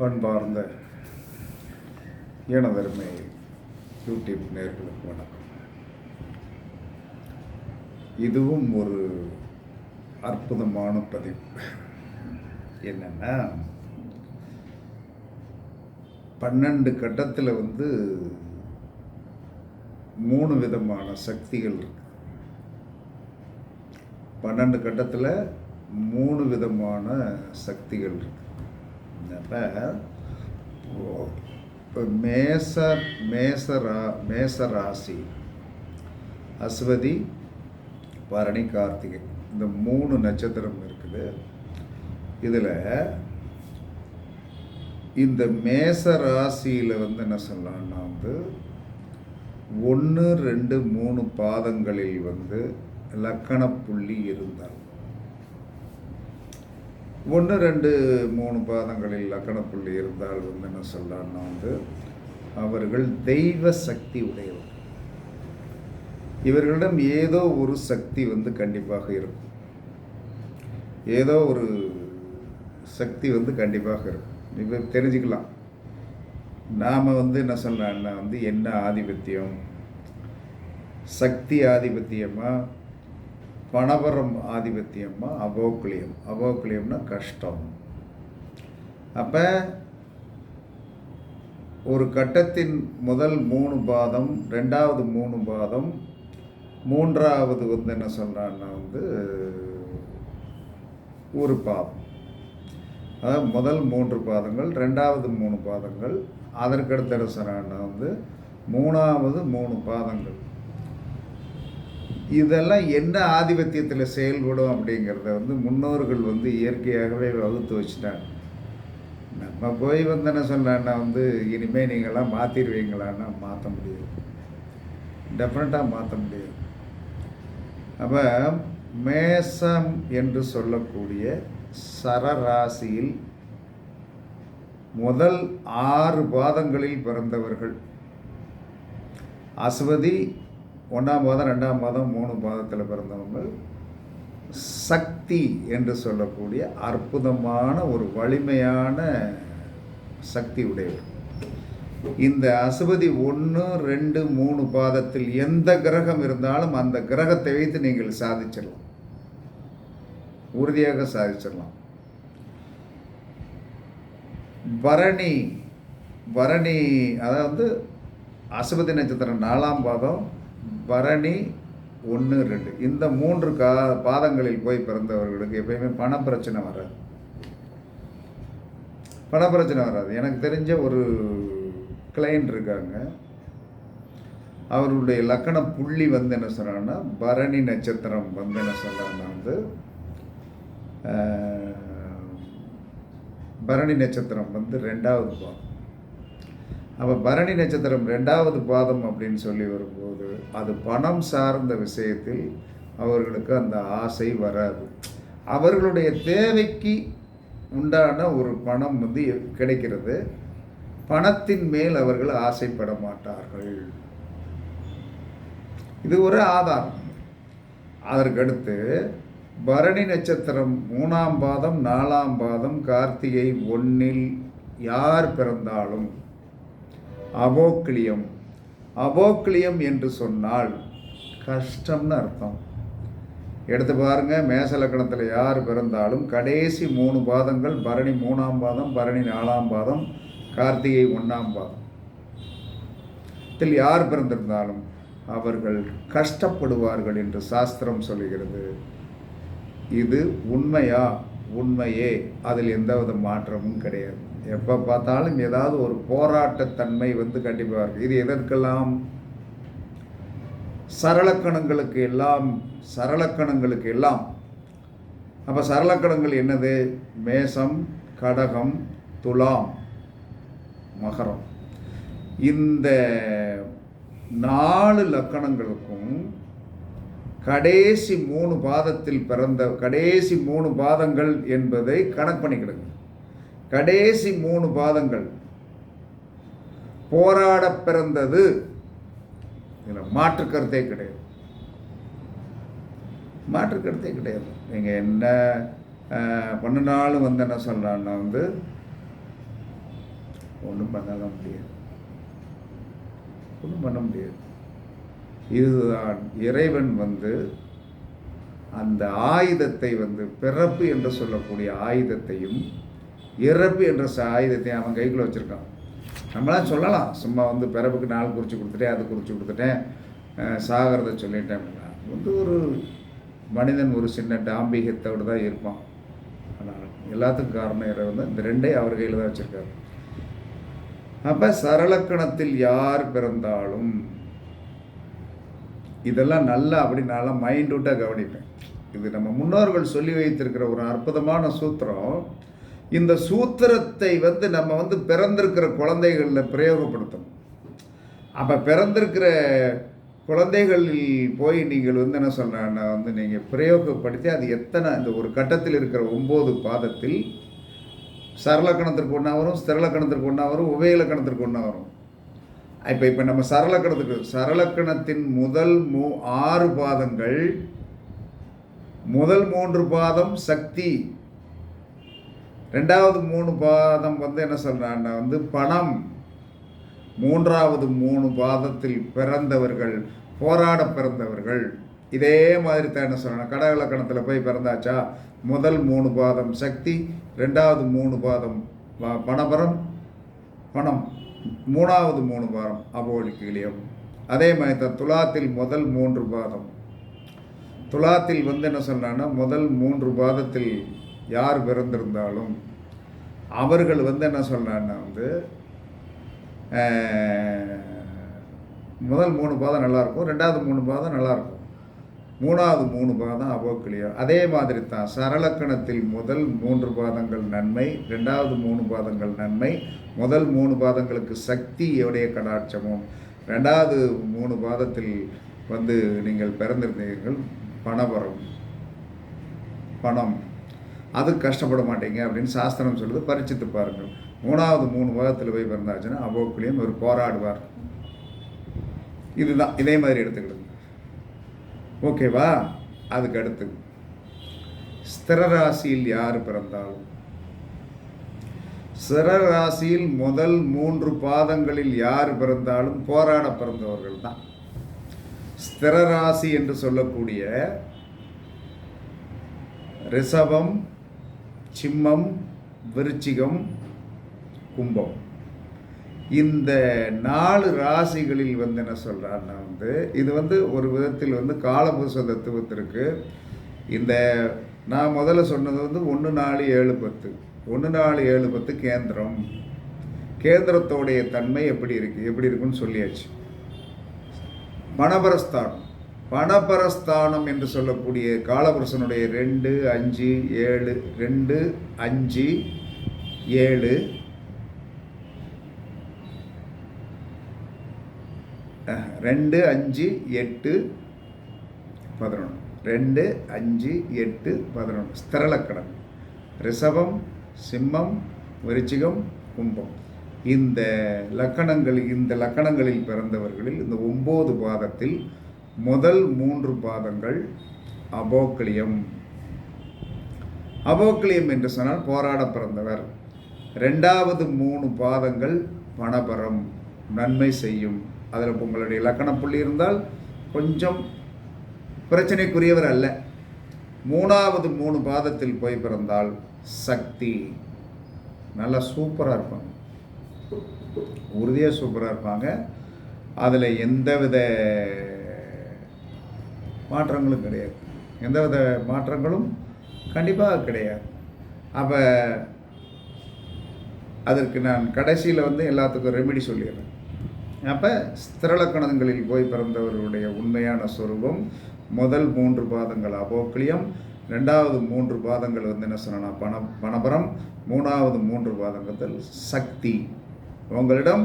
பண்பார்ந்த எனதருமை யூடியூப் நேர்களுக்கு வணக்கம். இதுவும் ஒரு அற்புதமான பதிவு. என்னென்னா பன்னெண்டு கட்டத்தில் வந்து மூணு விதமான சக்திகள் இருக்கு. பன்னெண்டு கட்டத்தில் மூணு விதமான சக்திகள் இருக்குது அப்போ இப்போ மேச மேசரா மேசராசி அஸ்வதி பரணி கார்த்திகை இந்த மூணு நட்சத்திரம் இருக்குது இதில் இந்த மேச ராசியில் வந்து என்ன சொல்லலாம்னா வந்து ஒன்று ரெண்டு மூணு பாதங்களில் வந்து லக்கணப்புள்ளி இருந்தால் ஒன்று ரெண்டு மூணு பாதங்களில் லக்கண புள்ளி இருந்தால் வந்து என்ன சொல்லலாம்னா வந்து அவர்கள் தெய்வ சக்தி உடையவர் இவர்களிடம் ஏதோ ஒரு சக்தி வந்து கண்டிப்பாக இருக்கும். ஏதோ ஒரு சக்தி வந்து கண்டிப்பாக இருக்கும். இப்போ தெரிஞ்சுக்கலாம். நாம் வந்து என்ன சொல்லலாம்னா வந்து என்ன ஆதிபத்தியம்? சக்தி ஆதிபத்தியமாக பணபரம் ஆதிபத்தியம்மா அபோக்லியம் அபோக்லியம்னா கஷ்டம். அப்போ ஒரு கட்டத்தின் முதல் மூணு பாதம் ரெண்டாவது மூணு பாதம் மூன்றாவது வந்து என்ன சொல்கிறான்னா வந்து ஒரு பாதம். அதாவது முதல் மூன்று பாதங்கள் ரெண்டாவது மூணு பாதங்கள் அதற்கடுத்த என்ன சொல்கிறான்னா வந்து மூணாவது மூணு பாதங்கள். இதெல்லாம் என்ன ஆதிபத்தியத்தில் செயல்படும் அப்படிங்கிறத வந்து முன்னோர்கள் வந்து இயற்கையாகவே வகுத்து வச்சுட்டாங்க. நம்ம போய் வந்து என்ன வந்து இனிமேல் நீங்களாம் மாற்றிடுவீங்களான்னா மாற்ற முடியாது. டெஃபினட்டாக மாற்ற முடியாது. அப்போ மேசம் என்று சொல்லக்கூடிய சரராசியில் முதல் ஆறு பாதங்களில் பிறந்தவர்கள். அஸ்வதி ஒன்றாம் பாதம் ரெண்டாம் பாதம் மூணு பாதத்தில் பிறந்தவங்க சக்தி என்று சொல்லக்கூடிய அற்புதமான ஒரு வலிமையான சக்தி உடையவர். இந்த அசுபதி ஒன்று ரெண்டு மூணு பாதத்தில் எந்த கிரகம் இருந்தாலும் அந்த கிரகத்தை வைத்து நீங்கள் சாதிச்சிடலாம். உறுதியாக சாதிச்சிடலாம். பரணி பரணி அதாவது அசுபதி நட்சத்திரம் நாலாம் பாதம் பரணி ஒன்று ரெண்டு. இந்த மூன்று கா பாதங்களில் போய் பிறந்தவர்களுக்கு எப்பயுமே பண பிரச்சனை வராது. பண பிரச்சனை வராது. எனக்கு தெரிஞ்ச ஒரு கிளைண்ட் இருக்காங்க. அவருடைய லக்கண புள்ளி வந்து என்ன சொல்கிறாங்கன்னா பரணி நட்சத்திரம் வந்து என்ன சொல்கிறாங்கன்னா வந்து பரணி நட்சத்திரம் வந்து ரெண்டாவது பாதம் அப்போ பரணி நட்சத்திரம் ரெண்டாவது பாதம் அப்படின்னு சொல்லி வரும்போது அது பணம் சார்ந்த விஷயத்தில் அவர்களுக்கு அந்த ஆசை வராது. அவர்களுடைய தேவைக்கு உண்டான ஒரு பணம் வந்து கிடைக்கிறது. பணத்தின் மேல் அவர்கள் ஆசைப்பட மாட்டார்கள். இது ஒரு ஆதாரம். அதற்கடுத்து பரணி நட்சத்திரம் மூணாம் பாதம் நாலாம் பாதம் கார்த்திகை ஒன்னில் யார் பிறந்தாலும் அபோக்லியம் அபோக்லியம் என்று சொன்னால் கஷ்டம்னு அர்த்தம். எடுத்து பாருங்க மேசலக்கணத்தில் யார் பிறந்தாலும் கடைசி மூணு பாதங்கள் பரணி மூணாம் பாதம் பரணி நாலாம் பாதம் கார்த்திகை ஒன்றாம் பாதம். இதில் யார் பிறந்திருந்தாலும் அவர்கள் கஷ்டப்படுவார்கள் என்று சாஸ்திரம் சொல்லுகிறது. இது உண்மையா? உண்மையே. அதில் எந்தவித மாற்றமும் கிடையாது. எப்போ பார்த்தாலும் ஏதாவது ஒரு போராட்டத்தன்மை வந்து கண்டிப்பாக இருக்குது இது எதற்கெல்லாம்? சரளக்கணங்களுக்கு எல்லாம் சரளக்கணங்களுக்கு எல்லாம். அப்போ சரளக்கணங்கள் என்னது? மேசம் கடகம் துலாம் மகரம். இந்த நாலு லக்கணங்களுக்கும் கடைசி மூணு பாதத்தில் பிறந்த கடைசி மூணு பாதங்கள் என்பதை கணக்கு பண்ணிக்கிடுங்க. கடைசி மூணு பாதங்கள். போராட பிறந்தது. இதில் மாற்று கருத்தே கிடையாது. மாற்று கருத்தே கிடையாது. நீங்கள் என்ன பண்ணினாலும் வந்து என்ன சொல்லலான்னா வந்து ஒன்றும் பண்ணலாம் முடியாது. ஒன்றும் பண்ண முடியாது. இதுதான் இறைவன் வந்து அந்த ஆயுதத்தை வந்து பிறப்பு என்று சொல்லக்கூடிய ஆயுதத்தையும் இறப்பு என்ற ச அவன் கைக்குள்ளே வச்சுருக்கான். நம்மளாம் சொல்லலாம் சும்மா வந்து பிறப்புக்கு நாள் குறித்து கொடுத்துட்டேன் அது குறித்து கொடுத்துட்டேன் சாகிறத சொல்லிட்டேன் அப்படின்னா. வந்து ஒரு மனிதன் ஒரு சின்ன டாம்பிகத்தோடு தான் இருப்பான். ஆனால் எல்லாத்துக்கும் காரணம் வந்து இந்த ரெண்டே அவர் கையில் தான் வச்சுருக்காரு. அப்போ சரளக்கணத்தில் யார் பிறந்தாலும் இதெல்லாம் நல்லா அப்படி நல்லா மைண்ட் விட்டாக கவனிப்பேன். இது நம்ம முன்னோர்கள் சொல்லி வைத்திருக்கிற ஒரு அற்புதமான சூத்திரம். இந்த சூத்திரத்தை வந்து நம்ம வந்து பிறந்திருக்கிற குழந்தைகளில் பிரயோகப்படுத்தணும். அப்போ பிறந்திருக்கிற குழந்தைகளில் போய் நீங்கள் வந்து என்ன சொல்கிறேன்னா வந்து நீங்கள் பிரயோகப்படுத்தி அது எத்தனை இந்த ஒரு கட்டத்தில் இருக்கிற ஒம்பது பாதத்தில் சரலக்கணத்திற்கு ஒன்றா வரும் ஸ்திரலக்கணத்திற்கு ஒன்றா வரும் உபயலக்கணத்திற்கு ஒன்றா வரும். இப்போ இப்போ நம்ம சரலக்கணத்துக்கு சரலக்கணத்தின் முதல் மூ ஆறு பாதங்கள் முதல் மூன்று பாதம் சக்தி ரெண்டாவது மூணு பாதம் வந்து என்ன சொல்கிறான்னா வந்து பணம். மூன்றாவது மூணு பாதத்தில் பிறந்தவர்கள் போராட பிறந்தவர்கள். இதே மாதிரி தான் என்ன சொல்லணும் கடகலக்கணத்தில் போய் பிறந்தாச்சா? முதல் மூணு பாதம் சக்தி ரெண்டாவது மூணு பாதம் ப- பணபரம் பணம். மூணாவது மூணு பாதம் அபோலிக்கிலியம் அதே மாதிரி தான் துலாத்தில் முதல் மூன்று பாதம். துலாத்தில் வந்து என்ன சொல்கிறான்னா முதல் மூன்று பாதத்தில் யார் பிறந்திருந்தாலும் அவர்கள் வந்து என்ன சொல்றான்னா வந்து முதல் மூணு பாதம் நல்லாயிருக்கும் ரெண்டாவது மூணு பாதம் நல்லாயிருக்கும். மூணாவது மூணு பாதம் அபோக்கிலியம் அதே மாதிரி தான் சரலக்கணத்தில் முதல் மூன்று பாதங்கள் நன்மை ரெண்டாவது மூணு பாதங்கள் நன்மை முதல் மூணு பாதங்களுக்கு சக்தியுடைய கடாட்சமும். ரெண்டாவது மூணு பாதத்தில் வந்து நீங்கள் பிறந்திருந்தீர்கள் பணவரம் பணம். அது கஷ்டப்பட மாட்டீங்க அப்படின்னு சாஸ்திரம் சொல்லுது பரிச்சித்து பாருங்கள். மூணாவது மூணு பாகத்தில் போய் பிறந்தாச்சுன்னா அபோக்கிலியம் ஒரு போராடுவார். இதுதான் இதே மாதிரி எடுத்துக்கிடுங்க. ஓகேவா? அதுக்கு அடுத்து ஸ்திரராசியில் யார் பிறந்தாலும்? ஸ்திரராசியில் முதல் மூன்று பாதங்களில் யார் பிறந்தாலும் போராட பிறந்தவர்கள் தான். ஸ்திரராசி என்று சொல்லக்கூடிய ரிஷபம் சிம்மம் விருச்சிகம் கும்பம். இந்த நாலு ராசிகளில் வந்து என்ன சொல்கிறான்னா வந்து இது வந்து ஒரு விதத்தில் வந்து காலபுருஷ தத்துவத்திற்கு. இந்த நான் முதல்ல சொன்னது வந்து ஒன்று நாலு ஏழு பத்து. ஒன்று நாலு ஏழு பத்து கேந்திரம். கேந்திரத்தோடைய தன்மை எப்படி இருக்குது எப்படி இருக்குன்னு சொல்லியாச்சு. மணபரஸ்தானம் பணபரஸ்தானம் என்று சொல்லக்கூடிய காலபுருஷனுடைய ரெண்டு அஞ்சு ஏழு ரெண்டு அஞ்சு ஏழு. ரெண்டு அஞ்சு எட்டு பதினொன்று. ரெண்டு அஞ்சு எட்டு பதினொன்று. ஸ்திரலக்கணம். ரிஷபம் சிம்மம் விருச்சிகம் கும்பம். இந்த லக்கணங்கள் இந்த லக்கணங்களில் பிறந்தவர்களில் இந்த ஒம்பது பாதத்தில் முதல் மூன்று பாதங்கள் அபோக்லியம். அபோக்லியம் என்று சொன்னால் போராட பிறந்தவர். ரெண்டாவது மூணு பாதங்கள் பணபரம் நன்மை செய்யும். அதில் உங்களுடைய இலக்கண புள்ளி இருந்தால் கொஞ்சம் பிரச்சனைக்குரியவர் அல்ல. மூணாவது மூணு பாதத்தில் போய் பிறந்தால் சக்தி. நல்லா சூப்பராக இருப்பாங்க. உறுதியாக சூப்பராக இருப்பாங்க. அதில் எந்தவித மாற்றங்களும் கிடையாது. எந்தவித மாற்றங்களும் கண்டிப்பாக கிடையாது. அப்போ அதற்கு நான் கடைசியில் வந்து எல்லாத்துக்கும் ரெமிடி சொல்லிடுறேன். அப்போ ஸ்திரலக்கணங்களில் போய் பிறந்தவர்களுடைய உண்மையான சொரூபம் முதல் மூன்று பாதங்கள் அபோக்லியம் ரெண்டாவது மூன்று பாதங்கள் வந்து என்ன சொன்னால் பண பணபரம் மூணாவது மூன்று பாதங்கள் சக்தி. உங்களிடம்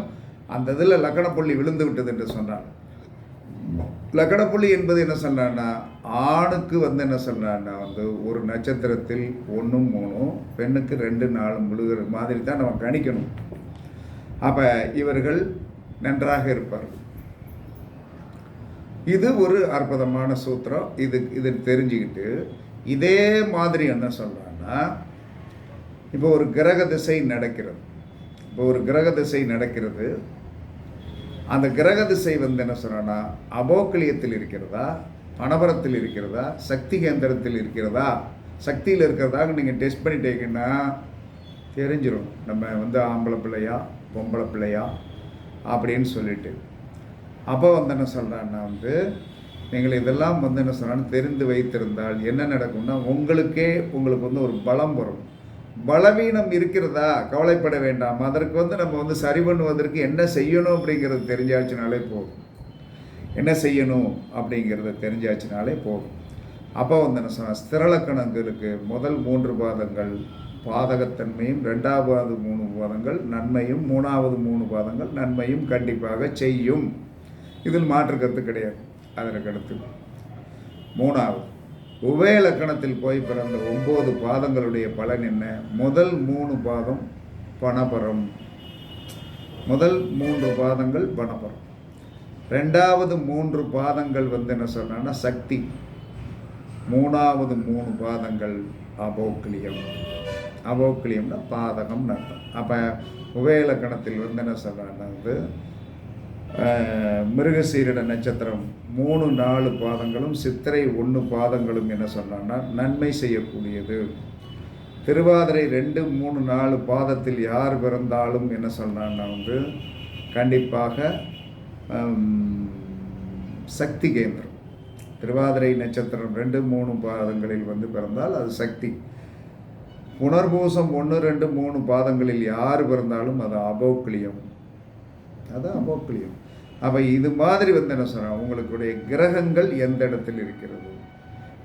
அந்த இதில் லக்கணப்புள்ளி விழுந்து விட்டது என்று சொன்னார் லக்கணப்புள்ளி என்பது என்ன சொன்னான்னா ஆணுக்கு வந்து என்ன சொன்னான்னா வந்து ஒரு நட்சத்திரத்தில் ஒன்றும் மூணும் பெண்ணுக்கு ரெண்டு நாலும் முழுகிற மாதிரி தான் நம்ம கணிக்கணும். அப்போ இவர்கள் நன்றாக இருப்பார்கள். இது ஒரு அற்புதமான சூத்திரம். இது இது தெரிஞ்சுக்கிட்டு இதே மாதிரி என்ன சொல்கிறான்னா இப்போ ஒரு கிரக திசை நடக்கிறது. இப்போ ஒரு கிரக திசை நடக்கிறது. அந்த கிரக திசை வந்து என்ன சொன்னோன்னா அபோக்கிலியத்தில் இருக்கிறதா? பணபரத்தில் இருக்கிறதா? சக்தி கேந்திரத்தில் இருக்கிறதா? சக்தியில் இருக்கிறதாக நீங்கள் டெஸ்ட் பண்ணிட்டீங்கன்னா தெரிஞ்சிடும் நம்ம வந்து ஆம்பளை பிள்ளையா பொம்பளை பிள்ளையா அப்படின்னு சொல்லிட்டு. அப்போ வந்து என்ன சொல்கிறான்னா வந்து நீங்கள் இதெல்லாம் வந்து என்ன சொல்கிறான்னு தெரிந்து வைத்திருந்தால் என்ன நடக்கும்னா உங்களுக்கே உங்களுக்கு வந்து ஒரு பலம் வரும். பலவீனம் இருக்கிறதா? கவலைப்பட வேண்டாம். அதற்கு வந்து நம்ம வந்து சரி பண்ணுவதற்கு என்ன செய்யணும் அப்படிங்கிறது தெரிஞ்சாச்சுனாலே போதும். என்ன செய்யணும் அப்படிங்கிறத தெரிஞ்சாச்சுனாலே போதும். அப்போ வந்து என்ன சொன்னால் ஸ்திரலக்கணங்களுக்கு முதல் மூன்று பாதங்கள் பாதகத்தன்மையும் ரெண்டாவது மூணு பாதங்கள் நன்மையும் மூணாவது மூணு பாதங்கள் நன்மையும் கண்டிப்பாக செய்யும். இதில் மாற்று கருத்து கிடையாது. அதற்கடுத்து மூணாவது. உபய லக்கணத்தில் போய் பிறந்த ஒம்பது பாதங்களுடைய பலன் என்ன? முதல் மூணு பாதம் பணபரம் முதல் மூன்று பாதங்கள் பணபரம் ரெண்டாவது மூன்று பாதங்கள் வந்து என்ன சொன்னா சக்தி. மூணாவது மூணு பாதங்கள் அபோக்லியம். அபோக்லியம்னா பாதகம்னு அர்த்தம். அப்போ உபயலக்கணத்தில் வந்து என்ன சொல்கிறான்னா வந்து மிருகசீரிட நட்சத்திரம் மூணு நாலு பாதங்களும் சித்திரை ஒன்று பாதங்களும் என்ன சொன்னான்னா நன்மை செய்யக்கூடியது. திருவாதிரை ரெண்டு மூணு நாலு பாதத்தில் யார் பிறந்தாலும் என்ன சொன்னான்னா வந்து கண்டிப்பாக சக்தி கேந்திரம். திருவாதிரை நட்சத்திரம் ரெண்டு மூணு பாதங்களில் வந்து பிறந்தால் அது சக்தி. புனர்பூசம் ஒன்று ரெண்டு மூணு பாதங்களில் யார் பிறந்தாலும் அது அபோக்லியம். அது அபோக்லியம். அப்போ இது மாதிரி வந்து என்ன சொல்கிறேன் உங்களுடைய கிரகங்கள் எந்த இடத்தில் இருக்கிறது?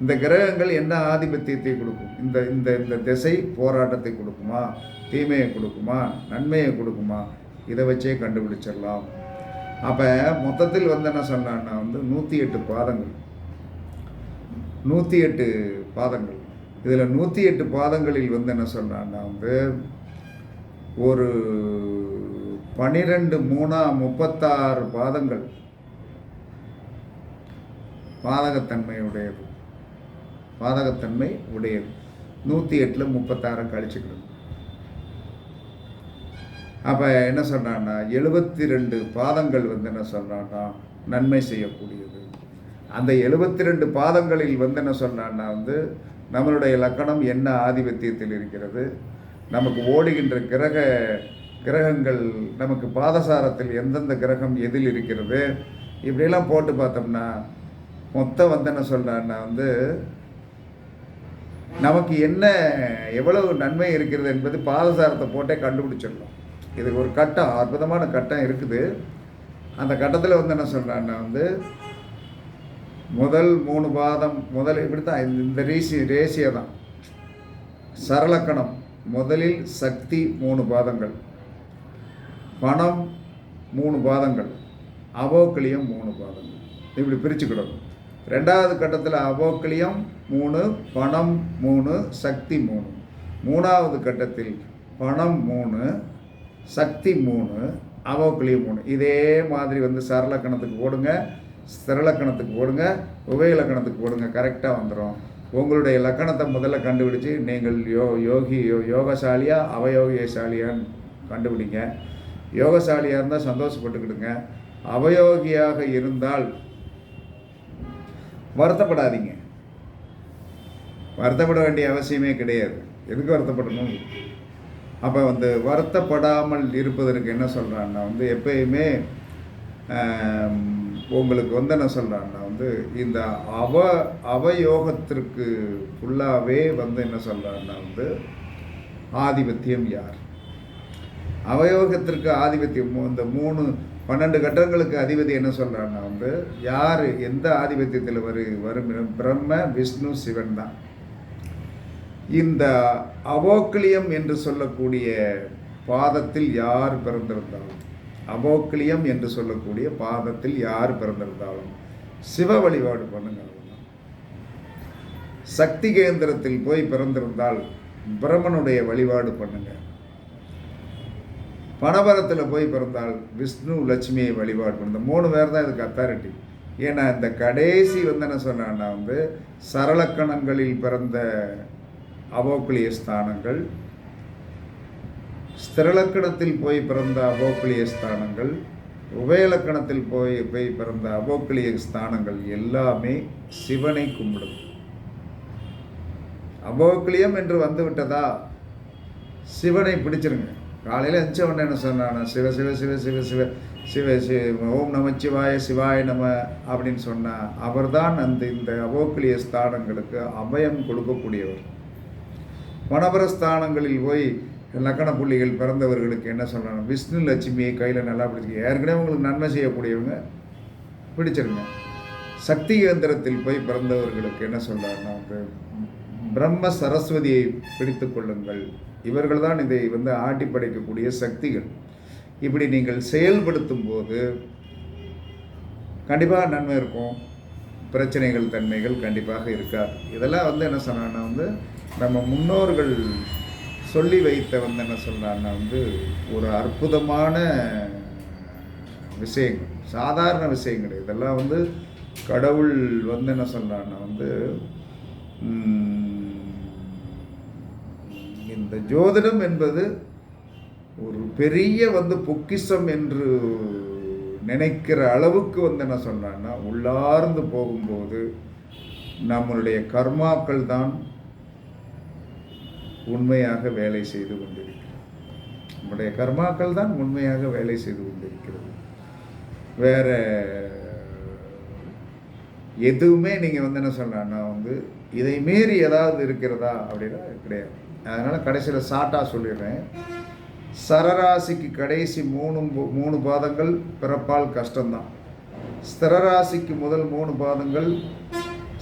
இந்த கிரகங்கள் என்ன ஆதிபத்தியத்தை கொடுக்கும்? இந்த இந்த இந்த திசை போராட்டத்தை கொடுக்குமா? தீமையை கொடுக்குமா? நன்மையை கொடுக்குமா? இதை வச்சே கண்டுபிடிச்சிடலாம். அப்போ மொத்தத்தில் வந்து என்ன சொன்னான்னா வந்து நூற்றி எட்டு பாதங்கள். நூற்றி எட்டு பாதங்கள். இதில் நூற்றி எட்டு பாதங்களில் வந்து என்ன சொன்னான்னா வந்து ஒரு பனிரெண்டு மூணா முப்பத்தாறு பாதங்கள். பாதகத்தன்மை உடையது பாதகத்தன்மை உடையது. நூற்றி எட்டில் முப்பத்தாறு கழிச்சுக்கணும். அப்போ என்ன சொல்கிறான்னா எழுபத்தி ரெண்டு பாதங்கள் வந்து என்ன சொல்கிறான்னா நன்மை செய்யக்கூடியது. அந்த எழுபத்தி ரெண்டு பாதங்களில் வந்து என்ன சொல்கிறான்னா வந்து நம்மளுடைய லக்கணம் என்ன ஆதிபத்தியத்தில் இருக்கிறது? நமக்கு ஓடுகின்ற கிரக கிரகங்கள் நமக்கு பாதசாரத்தில் எந்தெந்த கிரகம் எதில் இருக்கிறது இப்படியெல்லாம் போட்டு பார்த்தோம்னா மொத்தம் வந்து என்ன சொல்கிறான்னா வந்து நமக்கு என்ன எவ்வளவு நன்மை இருக்கிறது என்பது பாதசாரத்தை போட்டே கண்டுபிடிச்சிடலாம். இது ஒரு கட்டம் அற்புதமான கட்டம் இருக்குது. அந்த கட்டத்தில் வந்து என்ன சொல்கிறான்னா வந்து முதல் மூணு பாதம் முதல் இப்படி தான் இந்த- இந்த ரேசி ரேசியை தான் சரளக்கணம் முதலில் சக்தி மூணு பாதங்கள். பணம் மூணு பாதங்கள் அவோக்கிளியம் மூணு பாதங்கள். இப்படி பிரிச்சுக்கிடணும். ரெண்டாவது கட்டத்தில் அவோக்கிளியம் மூணு பணம் மூணு சக்தி மூணு. மூணாவது கட்டத்தில் பணம் மூணு சக்தி மூணு அவோக்கிளியம் மூணு. இதே மாதிரி வந்து சரலக்கணத்துக்கு போடுங்க ஸ்திரலக்கணத்துக்கு போடுங்க உபயலக்கணத்துக்கு போடுங்க கரெக்டாக வந்துடும் உங்களுடைய லக்கணத்தை முதல்ல கண்டுபிடிச்சு நீங்கள் யோ யோகி யோகசாலியா அவயோகியசாலியான்னு கண்டுபிடிங்க. யோகசாலியாக இருந்தால் சந்தோஷப்பட்டுக்கிடுங்க. அவயோகியாக இருந்தால் வருத்தப்படாதீங்க. வருத்தப்பட வேண்டிய அவசியமே கிடையாது. எதுக்கு வருத்தப்படணும்? அப்போ வந்து வருத்தப்படாமல் இருப்பதற்கு என்ன சொல்கிறான்னா வந்து எப்பயுமே உங்களுக்கு வந்து என்ன சொல்கிறான்னா வந்து இந்த அவ அவயோகத்திற்கு ஃபுல்லாகவே வந்து என்ன சொல்கிறான்னா வந்து ஆதிபத்தியம் யார்? அவயோகத்திற்கு ஆதிபத்தியம். இந்த மூணு பன்னெண்டு கட்டங்களுக்கு அதிபதி என்ன சொல்கிறான்னா வந்து யார் எந்த ஆதிபத்தியத்தில் வரு வரும் பிரம்ம விஷ்ணு சிவன் தான். இந்த அவோக்கிலியம் என்று சொல்லக்கூடிய பாதத்தில் யார் பிறந்திருந்தாலும் அவோக்கிலியம் என்று சொல்லக்கூடிய பாதத்தில் யார் பிறந்திருந்தாலும் சிவ வழிபாடு பண்ணுங்க சக்தி கேந்திரத்தில் போய் பிறந்திருந்தால் பிரம்மனுடைய வழிபாடு பண்ணுங்கள். பணபரத்தில் போய் பிறந்தால் விஷ்ணு லட்சுமியை வழிபாடு பண்ணுங்க மூணு பேர் தான் இதுக்கு அத்தாரிட்டி ஏன்னா இந்த கடைசி வந்து என்ன சொன்னான்னா வந்து சரளக்கணங்களில் பிறந்த அவோக்குலிய ஸ்தானங்கள் ஸ்திரலக்கணத்தில் போய் பிறந்த அபோக்லிய ஸ்தானங்கள் உபயலக்கணத்தில் போய் போய் பிறந்த அவோக்கிளிய ஸ்தானங்கள் எல்லாமே சிவனை கும்பிடும். அவோக்கிளியம் என்று வந்துவிட்டதா சிவனை பிடிச்சிருங்க. காலையில் எந்த உடனே என்ன சொன்னான் சிவ சிவ சிவ சிவ சிவ சிவ சிவ ஓம் நமச்சிவாய சிவாய நம அப்படின்னு சொன்னால் அவர்தான் அந்த இந்த அவோக்கிலிய ஸ்தானங்களுக்கு அபயம் கொடுக்கக்கூடியவர். மணபர ஸ்தானங்களில் போய் லக்கண புள்ளிகள் பிறந்தவர்களுக்கு என்ன சொல்லணும் விஷ்ணு லட்சுமியை கையில் நல்லா பிடிச்சிக்க ஏற்கனவே உங்களுக்கு நன்மை செய்யக்கூடியவங்க பிடிச்சிருங்க. சக்தி கேந்திரத்தில் போய் பிறந்தவர்களுக்கு என்ன சொல்கிறாருன்னா வந்து பிரம்ம சரஸ்வதியை பிடித்து கொள்ளுங்கள். இவர்கள் தான் இதை வந்து ஆட்டி படைக்கக்கூடிய சக்திகள். இப்படி நீங்கள் செயல்படுத்தும் போது கண்டிப்பாக நன்மை இருக்கும். பிரச்சனைகள் தன்மைகள் கண்டிப்பாக இருக்காது. இதெல்லாம் வந்து என்ன சொன்னான்னா வந்து நம்ம முன்னோர்கள் சொல்லி வைத்த வந்து என்ன சொல்கிறான்னா வந்து ஒரு அற்புதமான விஷயங்கள் சாதாரண விஷயங்கள். இதெல்லாம் வந்து கடவுள் வந்து என்ன சொல்கிறான்னா வந்து இந்த ஜோதிடம் என்பது ஒரு பெரிய வந்து பொக்கிஷம் என்று நினைக்கிற அளவுக்கு வந்து என்ன சொன்னான்னா உள்ளார்ந்து போகும்போது நம்மளுடைய கர்மாக்கள் தான் உண்மையாக வேலை செய்து கொண்டிருக்கிறது. நம்முடைய கர்மாக்கள் தான் உண்மையாக வேலை செய்து கொண்டிருக்கிறது. வேற எதுவுமே நீங்கள் வந்து என்ன சொல்லலாம்னா வந்து இதை மீறி ஏதாவது இருக்கிறதா அப்படின்னா கிடையாது. அதனால் கடைசியில் ஷார்ட்டாக சொல்லிடுறேன். சரராசிக்கு கடைசி மூணு மூணு பாதங்கள் பிறப்பால் கஷ்டம்தான். ஸ்திரராசிக்கு முதல் மூணு பாதங்கள்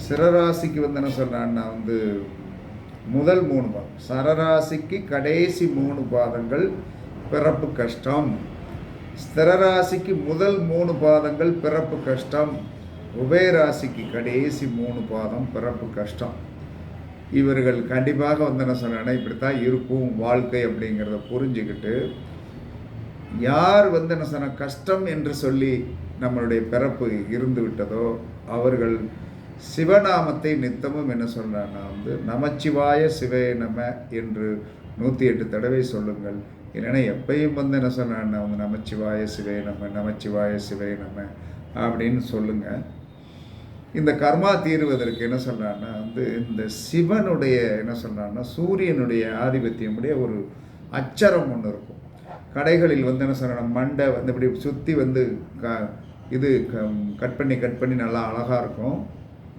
சிரராசிக்கு வந்து என்ன சொல்கிறான்னா வந்து முதல் மூணு பாதம் சரராசிக்கு கடைசி மூணு பாதங்கள் பிறப்பு கஷ்டம். ஸ்திரராசிக்கு முதல் மூணு பாதங்கள் பிறப்பு கஷ்டம். உபயராசிக்கு கடைசி மூணு பாதம் பிறப்பு கஷ்டம். இவர்கள் கண்டிப்பாக வந்து என்ன சொன்னா இப்படித்தான் இருக்கும் வாழ்க்கை அப்படிங்கிறத புரிஞ்சுக்கிட்டு யார் வந்து என்ன சொன்ன கஷ்டம் என்று சொல்லி நம்மளுடைய பிறப்பு இருந்து விட்டதோ அவர்கள் சிவநாமத்தை நித்தமும் என்ன சொல்றாங்கன்னா வந்து நமச்சிவாய சிவே நம என்று நூற்றி எட்டு தடவை சொல்லுங்கள். இல்லைன்னா எப்பயும் வந்து என்ன சொல்றாங்கன்னா வந்து நமச்சிவாய சிவே நம்ம நமச்சிவாய சிவே நம்ம அப்படின்னு சொல்லுங்கள் இந்த கர்மா தீர்வதற்கு என்ன சொல்கிறான்னா வந்து இந்த சிவனுடைய என்ன சொல்கிறான்னா சூரியனுடைய ஆதிபத்தியமுடைய ஒரு அச்சரம் ஒன்று இருக்கும். கடைகளில் வந்து என்ன சொல்கிறாங்க மண்டை வந்து இப்படி சுற்றி வந்து க இது க கட் பண்ணி கட் பண்ணி நல்லா அழகாக இருக்கும்.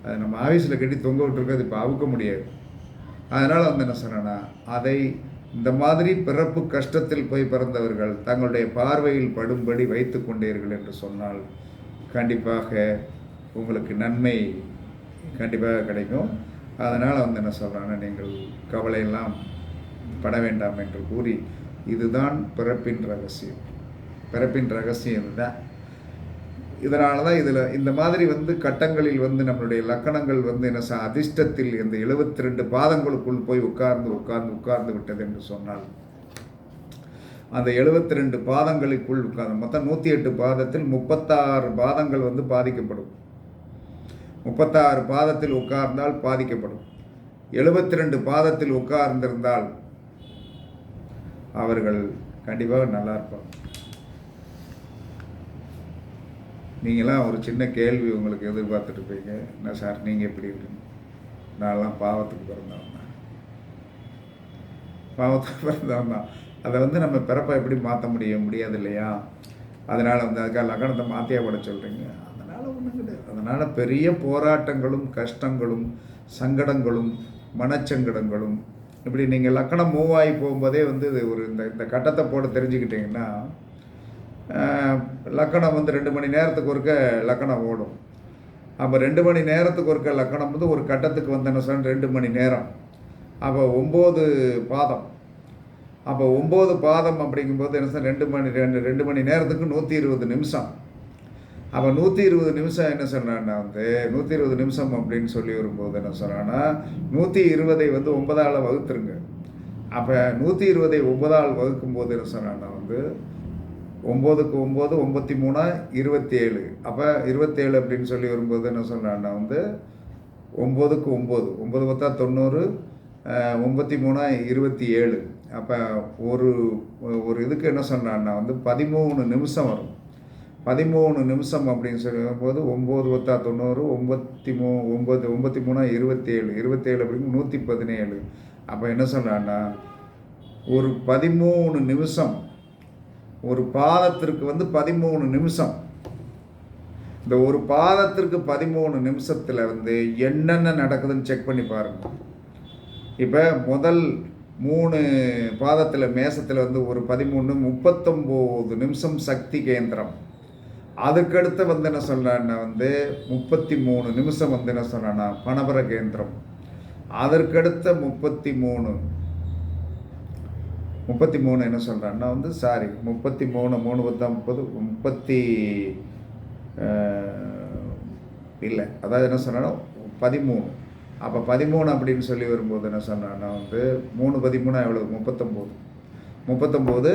அது நம்ம ஆஃபீஸில் கட்டி தொங்க விட்டுருக்கோம் இப்போ அவுக்க முடியாது. அதனால் வந்து என்ன சொன்னேன்னா அதை இந்த மாதிரி பிறப்பு கஷ்டத்தில் போய் பிறந்தவர்கள் தங்களுடைய பார்வையில் படும்படி வைத்து கொண்டீர்கள் என்று சொன்னால் கண்டிப்பாக உங்களுக்கு நன்மை கண்டிப்பாக கிடைக்கும். அதனால் வந்து என்ன சொல்கிறாங்கன்னா நீங்கள் கவலையெல்லாம் பட வேண்டாம் என்று கூறி இதுதான் பிறப்பின் ரகசியம். பிறப்பின் ரகசியம் தான் இதனால தான் இதில் இந்த மாதிரி வந்து கட்டங்களில் வந்து நம்மளுடைய லக்கணங்கள் வந்து என்ன ச- அதிர்ஷ்டத்தில் இந்த எழுபத்தி ரெண்டு பாதங்களுக்குள் போய் உட்கார்ந்து உட்கார்ந்து உட்கார்ந்து விட்டது என்று சொன்னால் அந்த எழுபத்தி ரெண்டு பாதங்களுக்குள் உட்கார்ந்து மொத்தம் நூற்றி எட்டு பாதத்தில் முப்பத்தாறு பாதங்கள் வந்து பாதிக்கப்படும். முப்பத்தாறு பாதத்தில் உட்கார்ந்தால் பாதிக்கப்படும். எழுபத்தி ரெண்டு பாதத்தில் உட்கார்ந்திருந்தால் அவர்கள் கண்டிப்பாக நல்லா இருப்பாங்க. நீங்களாம் ஒரு சின்ன கேள்வி உங்களுக்கு எதிர்பார்த்துட்டு இருப்பீங்க என்ன சார் நீங்கள் எப்படி இருக்கீங்க? நான்லாம் பாவத்துக்கு பிறந்தவன் தான். பாவத்துக்கு பிறந்தவன் தான். அதை வந்து நம்ம பிறப்பை எப்படி மாற்ற முடியும்? முடியாது இல்லையா? அதனால் வந்து அதுக்காக லக்னத்தை மாற்றியே பட சொல்கிறீங்க அதனால் ஒன்றும் கிடையாது அதனால் பெரிய போராட்டங்களும் கஷ்டங்களும் சங்கடங்களும் மனச்சங்கடங்களும். இப்படி நீங்கள் லக்கணம் மூவ் ஆகி போகும்போதே வந்து ஒரு இந்த இந்த கட்டத்தை போட தெரிஞ்சுக்கிட்டிங்கன்னா லக்கணம் வந்து ரெண்டு மணி நேரத்துக்கு ஒருக்க லக்கணம் ஓடும். அப்போ ரெண்டு மணி நேரத்துக்கு ஒருக்க லக்கணம் வந்து ஒரு கட்டத்துக்கு வந்து என்ன சொல்ல ரெண்டு மணி நேரம். அப்போ ஒம்பது பாதம். அப்போ ஒம்பது பாதம் அப்படிங்கும்போது என்ன சார் ரெண்டு மணி ரெண்டு ரெண்டு மணி நேரத்துக்கு நூற்றி இருபது நிமிஷம். அப்போ நூற்றி இருபது நிமிஷம் என்ன சொன்னான்னா வந்து நூற்றி இருபது நிமிஷம் அப்படின்னு சொல்லி வரும்போது என்ன சொன்னான்னா நூற்றி இருபதை வந்து ஒன்பதால் வகுத்துருங்க. அப்போ நூற்றி இருபதை ஒன்பதால் வகுக்கும்போது என்ன சொன்னான்னா வந்து ஒம்போதுக்கு ஒம்பது ஒம்பத்தி மூணா இருபத்தி ஏழு அப்போ இருபத்தேழு அப்படின்னு சொல்லி வரும்போது என்ன சொன்னான்னா வந்து ஒம்போதுக்கு ஒம்பது ஒம்பது பத்தா தொண்ணூறு ஒம்பத்தி மூணா இருபத்தி ஏழு அப்போ ஒரு ஒரு இதுக்கு என்ன சொன்னான்னா வந்து பதிமூணு நிமிஷம் வரும். பதிமூணு நிமிஷம் அப்படின்னு சொல்லும்போது ஒம்பது பத்தா தொண்ணூறு ஒம்பத்தி மூ ஒம்பது ஒம்பத்தி மூணா இருபத்தேழு. இருபத்தேழு அப்படிங்கும் நூற்றி பதினேழு. அப்போ என்ன சொன்னான்னா ஒரு பதிமூணு நிமிஷம் ஒரு பாதத்திற்கு வந்து பதிமூணு நிமிஷம். இந்த ஒரு பாதத்திற்கு பதிமூணு நிமிஷத்தில் வந்து என்னென்ன நடக்குதுன்னு செக் பண்ணி பாருங்கள் இப்போ முதல் மூணு பாதத்தில் மேசத்தில் வந்து ஒரு பதிமூணு முப்பத்தொம்போது நிமிஷம் சக்தி கேந்திரம். அதுக்கடுத்து வந்து என்ன சொல்கிறான்னா வந்து முப்பத்தி மூணு நிமிஷம் வந்து என்ன சொல்கிறேன்னா பணபர கேந்திரம் அதற்கடுத்த முப்பத்தி மூணு முப்பத்தி மூணு என்ன சொல்கிறான்னா வந்து சாரி முப்பத்தி மூணு மூணு பத்தா முப்பது முப்பத்தி இல்லை. அதாவது என்ன சொன்னான்னா பதிமூணு. அப்போ பதிமூணு அப்படின்னு சொல்லி வரும்போது என்ன சொன்னான்னா வந்து மூணு பதிமூணு எவ்வளோ முப்பத்தொம்போது. முப்பத்தொம்போது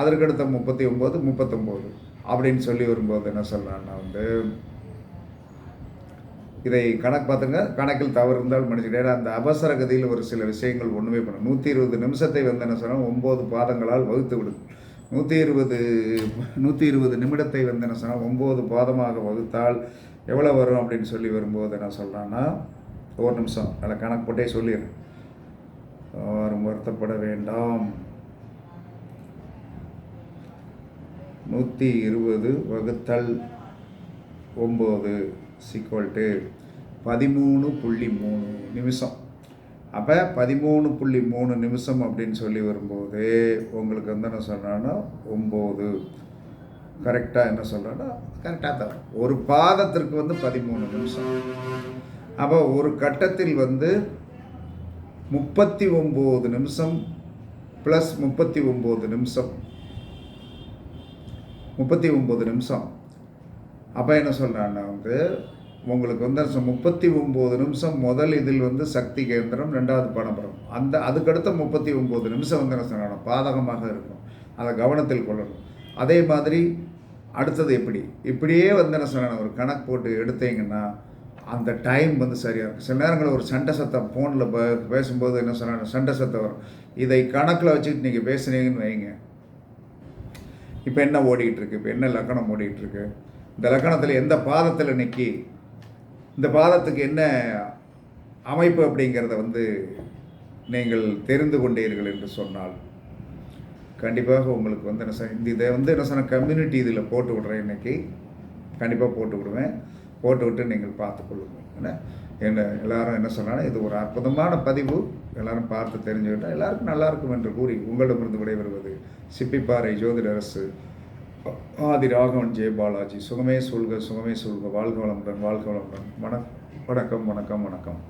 அதற்கடுத்த முப்பத்தி ஒம்பது முப்பத்தொம்போது. அப்படின்னு சொல்லி வரும்போது என்ன சொல்லலாம்னா வந்து இதை கணக்கு பார்த்துங்க. கணக்கில் தவறு இருந்தால் மன்னிச்சுக்கிட்டே அந்த அவசர கதியில் ஒரு சில விஷயங்கள் ஒன்றுமே பண்ணும் நூற்றி இருபது நிமிஷத்தை வந்து என்ன சொன்னால் ஒம்பது பாதங்களால் வகுத்து விடும் நூற்றி இருபது நூற்றி இருபது நிமிடத்தை வந்து என்ன சொன்னால் ஒம்பது பாதமாக வகுத்தால் எவ்வளோ வரும் அப்படின்னு சொல்லி வரும்போது என்ன சொல்கிறான்னா ஒரு நிமிஷம். அதில் கணக்கு போட்டே சொல்லிடுறேன் யாரும் வருத்தப்பட வேண்டாம். நூற்றி இருபது வகுத்தல் ஒம்பது சீக்வல்ட்டு பதிமூணு புள்ளி மூணு நிமிஷம். அப்போ பதிமூணு புள்ளி மூணு நிமிஷம் அப்படின்னு சொல்லி வரும்போது உங்களுக்கு வந்து என்ன சொல்கிறான்னா ஒம்பது. கரெக்டாக என்ன சொல்கிறேன்னா கரெக்டாக தான் ஒரு பாதத்திற்கு வந்து பதிமூணு நிமிஷம். அப்போ ஒரு கட்டத்தில் வந்து முப்பத்தி ஒம்பது நிமிஷம் ப்ளஸ் முப்பத்தி ஒம்பது நிமிஷம். முப்பத்தி ஒம்பது நிமிஷம். அப்போ என்ன சொல்கிறான்னா வந்து உங்களுக்கு வந்து முப்பத்தி ஒம்பது நிமிஷம் முதல் இதில் வந்து சக்தி கேந்திரம் ரெண்டாவது பணபுரம். அந்த அதுக்கடுத்த முப்பத்தி ஒம்பது நிமிஷம் வந்து என்ன சொல்லணும் பாதகமாக இருக்கும். அதை கவனத்தில் கொள்ளணும். அதே மாதிரி அடுத்தது எப்படி? இப்படியே வந்து என்ன சொல்லணும் ஒரு கணக்கு போட்டு எடுத்தீங்கன்னா அந்த டைம் வந்து சரியாக இருக்கும். சில நேரங்களில் ஒரு சண்டை சத்தம் ஃபோனில் பேசும்போது என்ன சொன்னாங்க சண்டை சத்தம் வரும். இதை கணக்கில் வச்சுக்கிட்டு நீங்கள் பேசுனீங்கன்னு வைங்க. இப்போ என்ன ஓடிக்கிட்டு இருக்கு இப்போ என்ன லக்கணம் ஓடிக்கிட்டு இருக்கு இந்த லக்கணத்தில் எந்த பாதத்தில் நிற்கி இந்த பாதத்துக்கு என்ன அமைப்பு அப்படிங்கிறத வந்து நீங்கள் தெரிந்து கொண்டீர்கள் என்று சொன்னால் கண்டிப்பாக உங்களுக்கு வந்து என்ன சார் இந்த இதை வந்து என்ன சொன்ன கம்யூனிட்டி இதில் போட்டு விட்றேன் இன்றைக்கி கண்டிப்பாக போட்டு விடுவேன். போட்டு விட்டு நீங்கள் பார்த்துக்கொள்ளுங்கள் என்ன? என்ன எல்லாரும் என்ன சொன்னாலும் இது ஒரு அற்புதமான பதிவு. எல்லாரும் பார்த்து தெரிஞ்சுக்கிட்டால் எல்லாருக்கும் நல்லா இருக்கும் என்று கூறி உங்களிடமிருந்து விடைபெறுவது சிப்பிப்பாறை ஜோதிடரசு ஆதி ராகவன் ஜெய பாலாஜி. சுகமே சொல்க சுகமே சொல்க. வாழ்க வளமுடன் வாழ்க வளமுடன். வணக் வணக்கம் வணக்கம் வணக்கம்.